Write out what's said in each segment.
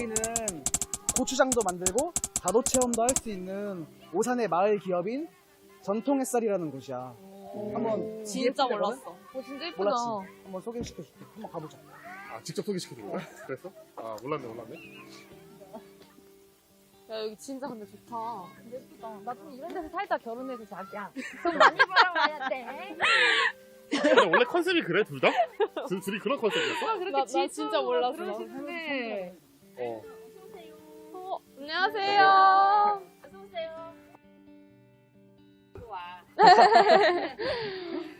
여기는 고추장도 만들고 다도 체험도 할 수 있는 오산의 마을 기업인 전통 햇살이라는 곳이야. 한번 진짜 예쁘게 몰랐어. 어, 진짜 예쁘다. 몰랐지? 한번 소개시켜줄게. 한번 가보자. 아 직접 소개시켜준 거야? 그랬어? 아 몰랐네 몰랐네. 야, 여기 진짜 근데 좋다. 예쁘다. 나 좀 이런 데서 살다 결혼해서 자기야. 돈 많이 벌어와야 돼. 근데 원래 컨셉이 그래 둘 다? 둘, 둘이 그런 컨셉이었어? 아, 나- 나 진짜 몰랐어. 그러시는데. 어. 어, 안녕하세요. 어서오세요.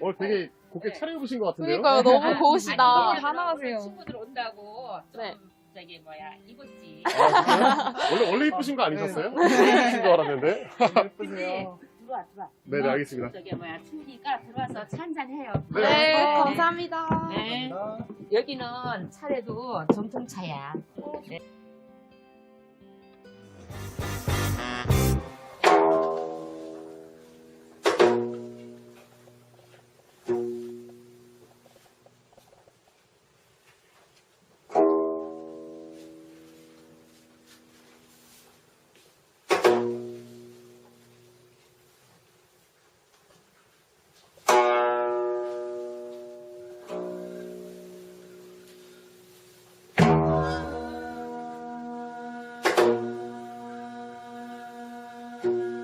어 되게 곱게 차려입으신 것 같은데요? 그러니까요, 너무 고우시다. 아니, 다 나가세요. 친구들 온다고 좀 네. 저기 뭐야 입었지. 아, 진짜요? 원래 원래 이쁘신 거 아니셨어요? 이쁘신 줄 알았는데. 예쁘세요. 들어와 들어와. 네 네 알겠습니다. 저기 뭐야 추우니까 들어와서 차 한잔 해요. 네. 네, 감사합니다. 네. 감사합니다. 여기는 차례도 전통차야. 네. 주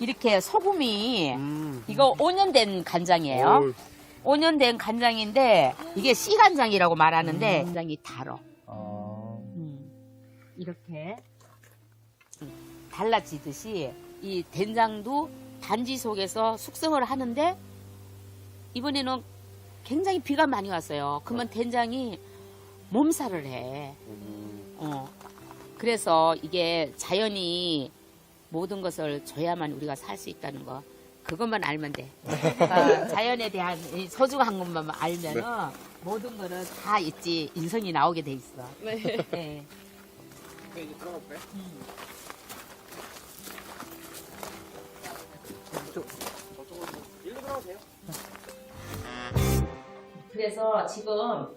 이렇게 소금이 음. 이거 5년 된 간장이에요. 어우, 5년 된 간장인데 이게 씨 간장이라고 말하는데 간장이 달어. 어. 음, 이렇게 달라지듯이 이 된장도 단지 속에서 숙성을 하는데 이번에는 굉장히 비가 많이 왔어요. 그러면 된장이 몸살을 해. 어. 그래서 이게 자연이 모든 것을 줘야만 우리가 살 수 있다는 거. 그것만 알면 돼. 어, 자연에 대한 이 소중한 것만 알면 은 모든 거는 다 있지 인성이 나오게 돼 있어. 네. 네. 이제 들어가 볼까요? 이쪽, 저쪽으로 일로 들어가도 돼요. 그래서 지금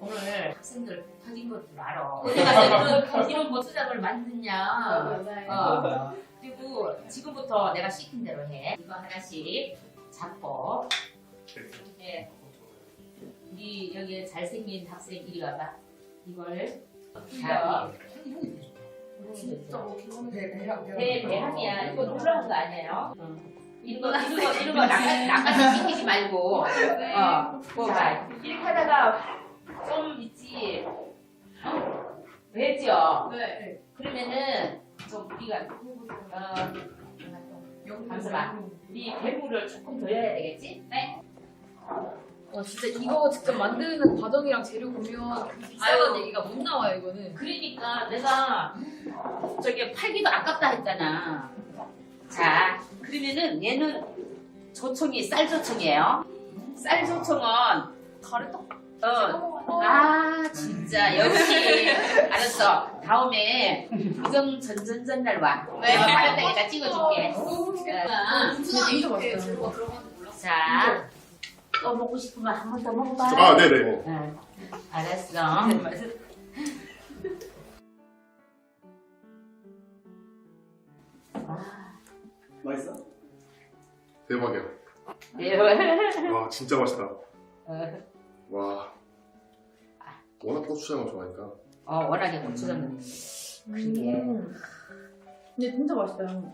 오늘 학생들 터진 것줄 알아. 어디 가서 이런 고추장을 만드냐. 어. 그리고 지금부터 내가 시킨 대로 해. 이거 하나씩 잡고. 네. 우리 여기 잘생긴 학생 이리 와봐. 이걸 자, 진짜 배, 배랑, 배 배합이야. 이거 놀러 한거 아니에요? 이런 거 이런 거 이런 거 나가 나가서 시키지 말고. 어. 자, 이렇게 하다가 좀 있지. 어? 왜죠? 네. 그러면은 좀 우리가 어, 잠시만. 우리 괴물을 조금 더 해야 되겠지? 네. 와 진짜 이거 직접 만드는 과정이랑 재료 보면 그 비싸다는 얘기가 못 나와요 이거는. 그러니까 내가 저기 팔기도 아깝다 했잖아. 자, 그러면은 얘는 조청이 쌀 조청이에요. 쌀 조청은 다른 떡 어, 아 진짜 역시 알았어. 다음에 이정 전전전날 와. 네. 바닥에다 찍어줄게. 어, 진짜 이거 맛있어요. 재료가 들어가는 몰랐어. 자, 또 먹고 싶으면 한 번 더 먹어봐. 아 네네. 응, 알았어. 맛있어? 대박이야. 네. 와 진짜 맛있다. 어, 와. 워낙 고추장을 좋아하니까. 어, 워낙에 고추장 넣는 그게. 음. 근데 진짜 맛있어요.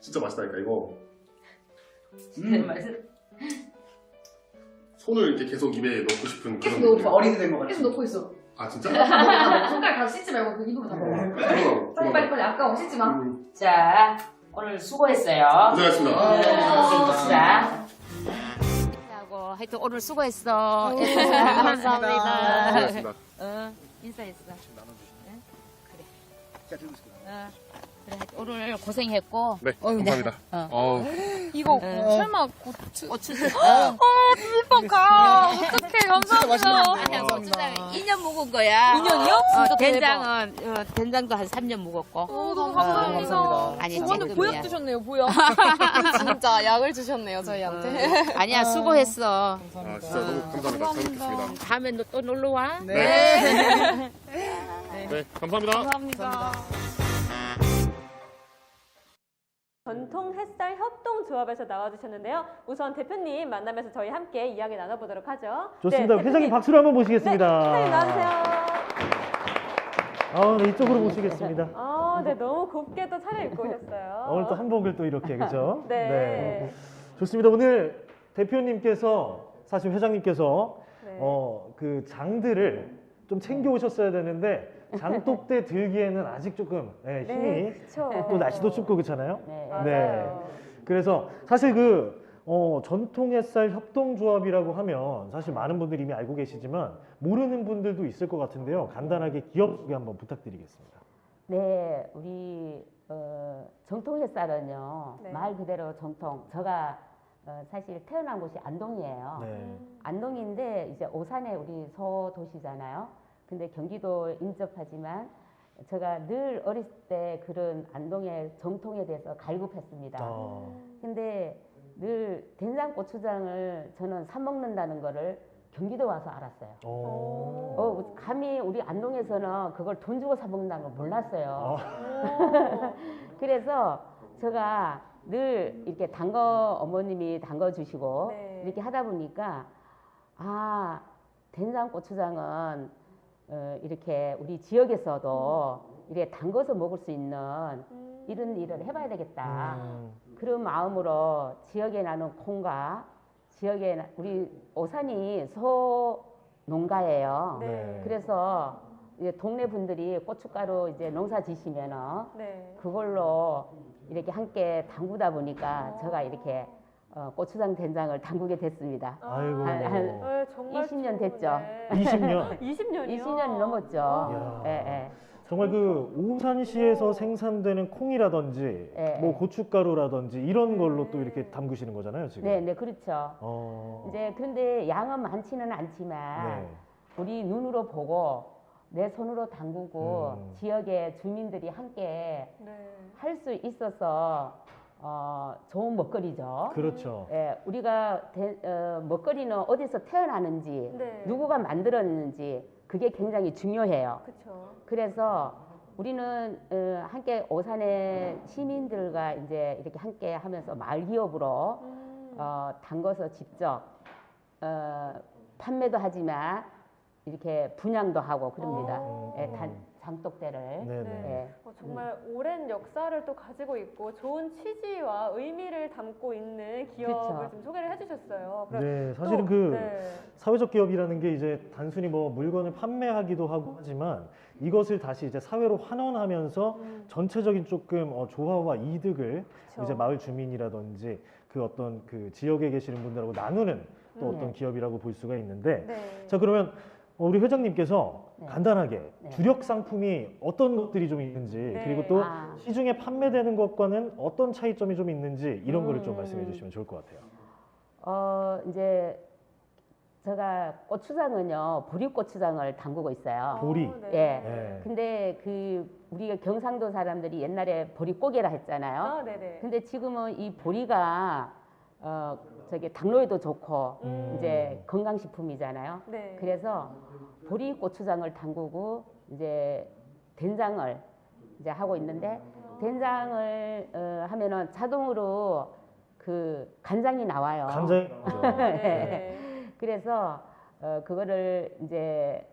진짜 맛있다니까 이거. 음. 맛은 손을 이렇게 계속 입에 넣고 싶은 계속 그런 넣어봐. 어린이 된 것 같아. 계속 넣고 있어. 아 진짜? 손가락 다 씻지 말고 그 입으로 다 먹어. 그러나 빨리 빨리 빨리 아까워 씻지 마. 음, 자, 오늘 수고했어요. 고생하셨습니다. 네, 자. 하여튼 오늘 수고했어. 감사합니다. 고생하셨습니다. 어, 인사했어. 제가 들고 있을게요. 어, 그래, 하여튼 오늘 고생했고. 네, 감사합니다. 어. 어우, 이거 어. 설마 고추 고추. 오빠 가. 어떡해. 감사합니다. 아니야, 고추장 2년 묵은 거야. 2년이요? 어, 진짜. 된장은, 어, 된장도 한 3년 묵었고. 어, 너무 감사합니다. 감사합니다. 아니, 지금이야. 보약 주셨네요, 보약. 진짜 약을 주셨네요, 저희한테. 아니야, 수고했어. 아 진짜 너무 감사합니다. 잘 먹겠습니다. 다음에 너 또 놀러 와. 네. 네, 감사합니다. 감사합니다. 전통 햇살 협동조합에서 나와주셨는데요. 우선 대표님 만나면서 저희 함께 이야기 나눠보도록 하죠. 좋습니다. 네, 회장님 대표님. 박수로 한번 네, 모시겠습니다. 회장님 나와주세요. 아, 네, 이쪽으로 모시겠습니다. 아, 네, 너무 곱게 또 차려입고 오셨어요. 오늘 또 한복을 또 이렇게 그죠? 네. 좋습니다. 오늘 대표님께서 사실 회장님께서 네. 어, 그 장들을 좀 챙겨 오셨어야 되는데 장독대 들기에는 아직 조금 예, 힘이 네, 그쵸. 또 날씨도 춥고 그렇잖아요. 네. 맞아요. 그래서 사실 그 어, 전통 햇살 협동조합이라고 하면 사실 많은 분들이 이미 알고 계시지만 모르는 분들도 있을 것 같은데요. 간단하게 기업 소개 한번 부탁드리겠습니다. 네, 우리 어, 정통 햇살은요 네. 말 그대로 정통. 제가 어, 사실 태어난 곳이 안동이에요. 네. 안동인데 이제 오산에 우리 소도시잖아요. 근데 경기도 인접하지만 제가 늘 어렸을 때 그런 안동의 정통에 대해서 갈급했습니다. 아, 근데 늘 된장 고추장을 저는 사 먹는다는 거를 경기도 와서 알았어요. 어. 어, 감히 우리 안동에서는 그걸 돈 주고 사 먹는다는 걸 몰랐어요. 아. 그래서 제가 늘 이렇게 담궈 어머님이 담궈 주시고 네. 이렇게 하다 보니까 아 된장 고추장은 어, 이렇게 우리 지역에서도 이렇게 담궈서 먹을 수 있는 음. 이런 일을 해봐야 되겠다. 음. 그런 마음으로 지역에 나는 콩과 지역에 나- 우리 오산이 소 농가예요. 네. 그래서 이제 동네 분들이 고춧가루 이제 농사 지시면은 네. 그걸로 이렇게 함께 담그다 보니까 제가 이렇게 어, 고추장 된장을 담그게 됐습니다. 아이고. 한- 한- 네, 정말 20년 좋은- 됐죠. 네. 20년. 20년이요? 20년이 넘었죠. 이야. 예, 예. 정말 그 오산시에서 생산되는 콩이라든지 네. 뭐 고춧가루라든지 이런 걸로 또 이렇게 담그시는 거잖아요, 지금. 네, 네, 그렇죠. 어. 이제 그런데 양은 많지는 않지만 네. 우리 눈으로 보고 내 손으로 담그고 음. 지역의 주민들이 함께 네. 할 수 있어서 어, 좋은 먹거리죠. 그렇죠. 예, 우리가 대- 어, 먹거리는 어디서 태어나는지 네. 누구가 만들었는지 그게 굉장히 중요해요. 그쵸. 그래서 우리는 어, 함께 오산의 시민들과 이제 이렇게 함께 하면서 마을 기업으로 음. 어, 담궈서 직접 어, 판매도 하지만 이렇게 분양도 하고 그럽니다. 어. 예, 단, 장독대를. 네네. 네. 예. 어, 정말 오랜 역사를 또 가지고 있고 좋은 취지와 의미를 담고 있는 기업을 그쵸. 좀 소개를 해주셨어요. 그럼 네, 또- 사실은 그 네. 사회적 기업이라는 게 이제 단순히 뭐 물건을 판매하기도 하고 하지만 이것을 다시 이제 사회로 환원하면서 음, 전체적인 조금 어, 조화와 이득을 그쵸. 이제 마을 주민이라든지 그 어떤 그 지역에 계시는 분들하고 나누는 또 음. 어떤 기업이라고 볼 수가 있는데 네. 자 그러면 어, 우리 회장님께서 네. 간단하게 네. 주력 상품이 어떤 것들이 좀 있는지 네. 그리고 또 아. 시중에 판매되는 것과는 어떤 차이점이 좀 있는지 이런 거를 좀 음. 말씀해 주시면 좋을 것 같아요. 어, 이제 제가 고추장은요, 보리 고추장을 담그고 있어요. 보리. 어, 네. 예. 네. 근데 그 우리가 경상도 사람들이 옛날에 보리 고개라 했잖아요. 아, 네네. 근데 지금은 이 보리가 어 저기 당뇨에도 좋고 음. 이제 건강식품이잖아요. 네. 그래서 보리 고추장을 담그고 이제 된장을 이제 하고 있는데 된장을 어, 하면은 자동으로 그 간장이 나와요. 간장이 나오죠. 네. 그래서 어, 그거를 이제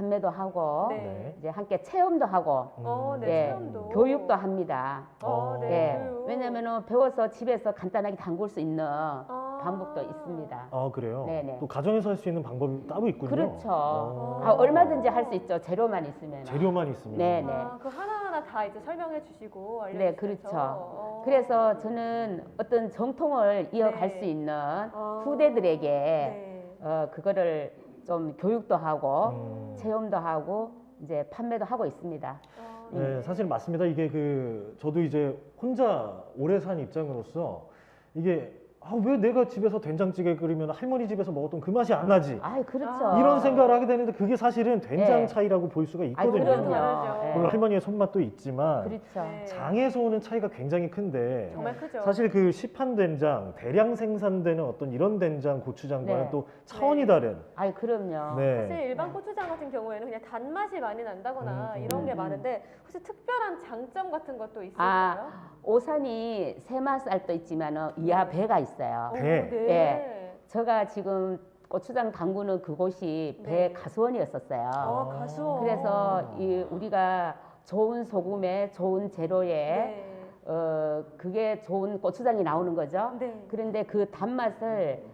판매도 하고 네. 네. 이제 함께 체험도 하고 어, 네. 예, 체험도. 교육도 합니다. 어, 네. 예. 교육. 왜냐면은 배워서 집에서 간단하게 담글 수 있는 아. 방법도 있습니다. 아 그래요? 네네. 또 가정에서 할 수 있는 방법이 따로 있군요. 그렇죠. 어. 아, 얼마든지 할 수 있죠. 재료만 있으면. 재료만 있으면. 네, 네. 아, 그 하나하나 다 이제 설명해 주시고 알려주시면서 네, 그렇죠. 어. 그래서 저는 어떤 정통을 이어갈 네. 수 있는 어. 후대들에게 네. 어, 그거를 좀 교육도 하고 음. 체험도 하고 이제 판매도 하고 있습니다. 어, 네, 사실 맞습니다. 이게 그 저도 이제 혼자 오래 산 입장으로서 이게 아, 왜 내가 집에서 된장찌개 끓이면 할머니 집에서 먹었던 그 맛이 안 나지? 아, 그렇죠. 아. 이런 생각을 하게 되는데 그게 사실은 된장 네. 차이라고 볼 수가 아, 있거든요. 그럼요. 다르죠. 예. 물론 할머니의 손맛도 있지만 그렇죠. 네. 장에서 오는 차이가 굉장히 큰데 정말 크죠. 사실 그 시판 된장, 대량 생산되는 어떤 이런 된장, 고추장과는 네. 또 차원이 네. 다른. 아, 그럼요. 네. 사실 일반 고추장 같은 경우에는 그냥 단맛이 많이 난다거나 음, 음. 이런 게 음. 많은데 혹시 특별한 장점 같은 것도 있을까요? 아, 오산이 세마살도 있지만은 이하 배가 있어요. 오, 배. 네. 예. 제가 지금 고추장 담그는 그곳이 배 네. 가수원이었었어요. 어, 가수원. 그래서 이 우리가 좋은 소금에 좋은 재료에 네. 어 그게 좋은 고추장이 나오는 거죠. 네. 그런데 그 단맛을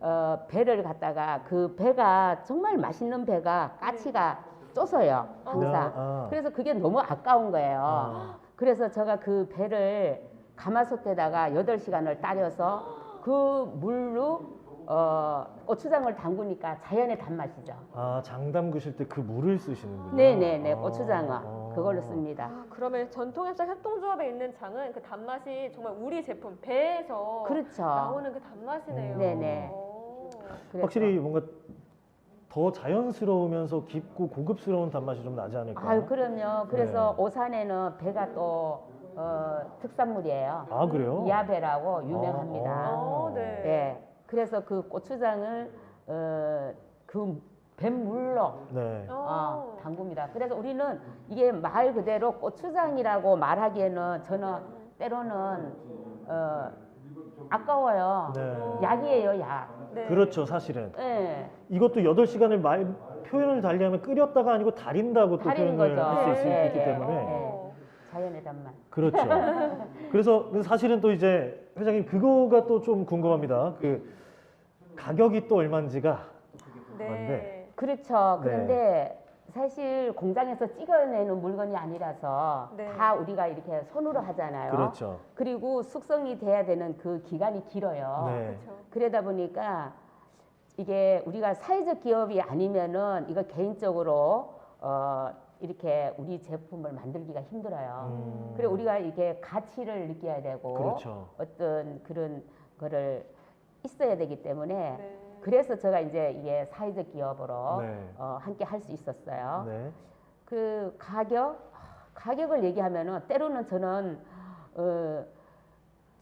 어 배를 갖다가 그 배가 정말 맛있는 배가 까치가 쪼서요 항상. 아. 그래서 그게 너무 아까운 거예요. 아. 그래서 제가 그 배를 가마솥에다가 8시간을 따려서 그 물로 어, 고추장을 담그니까 자연의 단맛이죠. 아, 장 담그실 때 그 물을 쓰시는군요. 네네네, 아. 고추장어. 아. 그걸로 씁니다. 아, 그러면 전통협상 협동조합에 있는 장은 그 단맛이 정말 우리 제품 배에서 그렇죠. 나오는 그 단맛이네요. 음. 네네. 오. 그래서- 확실히 뭔가 더 자연스러우면서 깊고 고급스러운 단맛이 좀 나지 않을까? 아유, 그럼요. 그래서 네. 오산에는 배가 또 어, 특산물이에요. 아, 그래요? 이하배라고 유명합니다. 아, 어, 네. 예. 그래서 그 고추장을 어, 그 뱃물로 네. 어, 어. 담굽니다. 그래서 우리는 이게 말 그대로 고추장이라고 말하기에는 저는 때로는 어, 아까워요. 네. 약이에요, 약. 네. 그렇죠, 사실은. 예. 이것도 8시간을 말 표현을 달리하면 끓였다가 아니고 달인다고 또 달이는 표현을 거죠. 할 수 네, 있기 네, 때문에 어. 자연의 단맛. 그렇죠. 그래서 사실은 또 이제 회장님 그거가 또 좀 궁금합니다. 그 가격이 또 얼마인지가 네. 그렇죠. 네. 그런데 사실 공장에서 찍어내는 물건이 아니라서 네. 다 우리가 이렇게 손으로 하잖아요. 그렇죠. 그리고 숙성이 돼야 되는 그 기간이 길어요. 네. 그렇죠. 그러다 보니까 이게 우리가 사회적 기업이 아니면은 이거 개인적으로 어 이렇게 우리 제품을 만들기가 힘들어요. 음. 그래 우리가 이게 가치를 느껴야 되고 그렇죠. 어떤 그런 거를 있어야 되기 때문에 네. 그래서 제가 이제 이게 사회적 기업으로 네. 어, 함께 할 수 있었어요. 네. 그 가격 가격을 얘기하면은 때로는 저는 어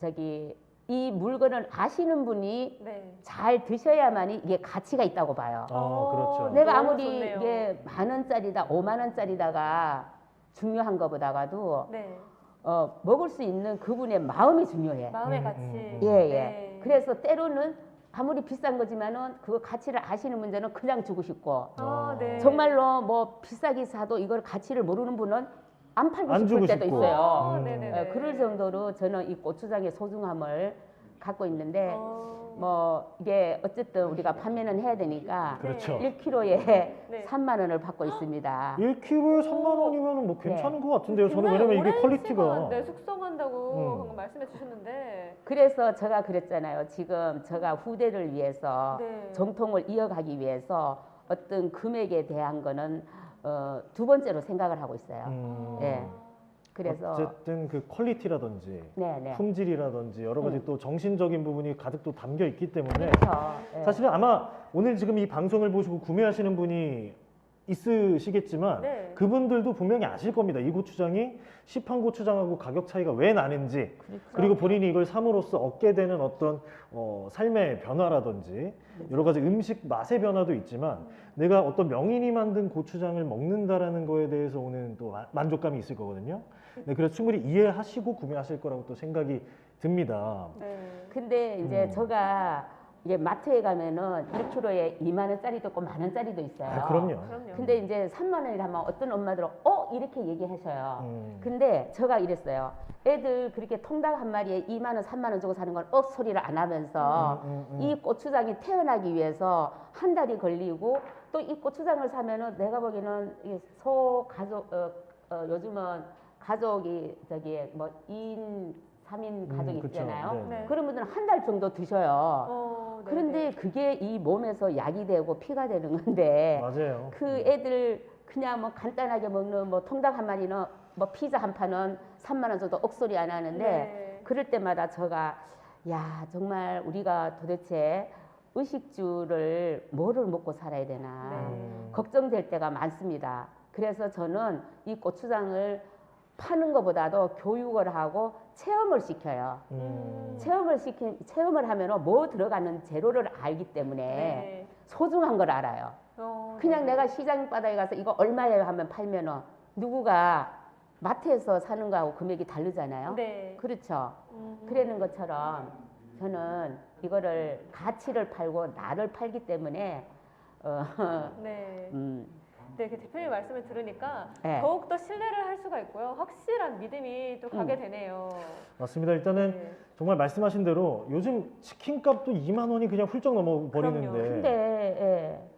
저기 이 물건을 아시는 분이 네. 잘 드셔야만이 이게 가치가 있다고 봐요. 아, 그렇죠. 네. 내가 너무 아무리 좋네요. 이게 만 원짜리다, 오만 원짜리다가 중요한 것보다가도 네. 어, 먹을 수 있는 그분의 마음이 중요해. 마음의 음, 가치. 음, 음. 예, 예. 네. 그래서 때로는 아무리 비싼 거지만은 그 가치를 아시는 분들은 그냥 주고 싶고 아, 네. 정말로 뭐 비싸게 사도 이걸 가치를 모르는 분은 안 팔고 안 싶을 주고 때도 싶고. 있어요. 아, 음. 예, 그럴 정도로 저는 이 고추장의 소중함을 갖고 있는데 어. 뭐 이게 어쨌든 우리가 판매는 해야 되니까 그렇죠. 1kg에 네. 3만 원을 받고 있습니다. 1kg에 3만 원이면 뭐 괜찮은 것 같은데요. 저는 굉장히 왜냐면 이게 오랜 퀄리티가 시간, 네, 숙성한다고 음. 방금 말씀해 주셨는데 그래서 제가 그랬잖아요. 지금 제가 후대를 위해서 네. 정통을 이어가기 위해서 어떤 금액에 대한 거는 어, 두 번째로 생각을 하고 있어요. 음, 예. 그래서 어쨌든 그 퀄리티라든지 네 네. 품질이라든지 여러 가지 음. 또 정신적인 부분이 가득 또 담겨 있기 때문에 그렇죠. 예. 사실은 아마 오늘 지금 이 방송을 보시고 구매하시는 분이 있으시겠지만 네. 그분들도 분명히 아실 겁니다. 이 고추장이 시판 고추장하고 가격 차이가 왜 나는지 그렇죠. 그리고 본인이 이걸 삼으로써 얻게 되는 어떤 어, 삶의 변화라든지 여러 가지 음식 맛의 변화도 있지만 내가 어떤 명인이 만든 고추장을 먹는다라는 거에 대해서 오는 또 마- 만족감이 있을 거거든요. 네, 그래서 충분히 이해하시고 구매하실 거라고 또 생각이 듭니다. 네. 근데 이제 음. 제가 이게 마트에 가면은 1kg에 2만 원짜리도 있고 만 원짜리도 있어요. 아, 그럼요. 그럼요. 근데 이제 3만 원이라면 어떤 엄마들은 어 이렇게 얘기하셔요. 음. 근데 제가 이랬어요. 애들 그렇게 통닭 한 마리에 2만 원, 3만 원 주고 사는 건 억 소리를 안 하면서 음, 음, 음. 이 고추장이 태어나기 위해서 한 달이 걸리고 또 이 고추장을 사면은 내가 보기에는 이소 가족 어, 어, 요즘은 가족이 저기 뭐 2인, 3인 가족이 음, 그쵸. 있잖아요. 네. 네. 그런 분들은 한 달 정도 드셔요. 어, 네, 그런데 네. 그게 이 몸에서 약이 되고 피가 되는 건데 맞아요. 그 애들 그냥 뭐 간단하게 먹는 뭐 통닭 한 마리는 뭐 피자 한 판은 3만 원 줘도 억소리 안 하는데 네. 그럴 때마다 제가 야 정말 우리가 도대체 의식주를 뭐를 먹고 살아야 되나 음. 걱정될 때가 많습니다. 그래서 저는 이 고추장을 파는 것보다도 교육을 하고 체험을 시켜요. 음. 체험을 시킨 체험을 하면은 뭐 들어가는 재료를 알기 때문에 네. 소중한 걸 알아요. 어, 그냥 네. 내가 시장 바닥에 가서 이거 얼마예요 하면 팔면은 누구가 마트에서 사는 거하고 금액이 다르잖아요. 네. 그렇죠. 음. 그러는 것처럼 저는 이거를 가치를 팔고 나를 팔기 때문에 어, 네. 음, 네, 그 대표님 말씀을 들으니까 네. 더욱 더 신뢰를 할 수가 있고요. 확실한 믿음이 또 가게 음. 되네요. 맞습니다. 일단은 네. 정말 말씀하신 대로 요즘 치킨 값도 2만 원이 그냥 훌쩍 넘어 그럼요. 버리는데. 근데 예.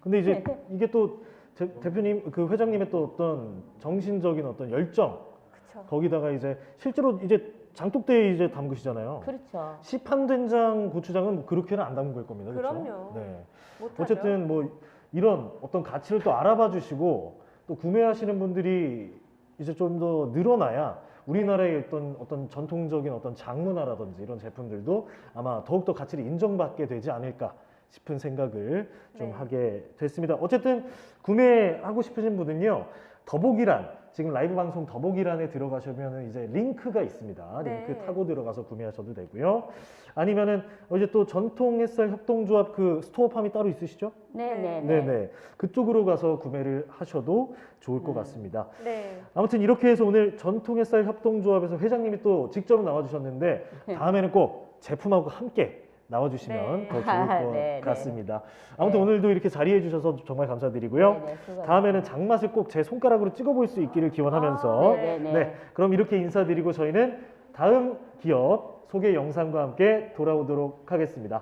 근데 이제 네. 이게 또 대, 대표님 그 회장님의 또 어떤 정신적인 어떤 열정 그쵸. 거기다가 이제 실제로 이제 장독대에 이제 담그시잖아요. 그렇죠. 시판 된장 고추장은 그렇게는 안 담글 겁니다. 그렇죠? 그럼요. 네. 못하죠. 어쨌든 뭐 이런 어떤 가치를 또 알아봐 주시고 또 구매하시는 분들이 이제 좀 더 늘어나야 우리나라의 어떤 어떤 전통적인 어떤 장문화라든지 이런 제품들도 아마 더욱더 가치를 인정받게 되지 않을까 싶은 생각을 좀 네. 하게 됐습니다. 어쨌든 구매하고 싶으신 분은요. 더보기란 지금 라이브 방송 더보기란에 들어가시면 이제 링크가 있습니다. 네. 링크 타고 들어가서 구매하셔도 되고요. 아니면은 어, 이제 또 전통 햇살 협동조합 그 스토어팜이 따로 있으시죠? 네네 네. 네네. 그쪽으로 가서 구매를 하셔도 좋을 것 음. 같습니다. 네. 아무튼 이렇게 해서 오늘 전통 햇살 협동조합에서 회장님이 또 직접 나와주셨는데 네. 다음에는 꼭 제품하고 함께 나와주시면 네. 더 좋을 것 네, 네. 같습니다. 아무튼 네. 오늘도 이렇게 자리해 주셔서 정말 감사드리고요. 네네, 수고하셨습니다. 다음에는 장맛을 꼭 제 손가락으로 찍어볼 수 있기를 기원하면서 아, 네 네. 네, 그럼 이렇게 인사드리고 저희는 다음 기업 소개 영상과 함께 돌아오도록 하겠습니다.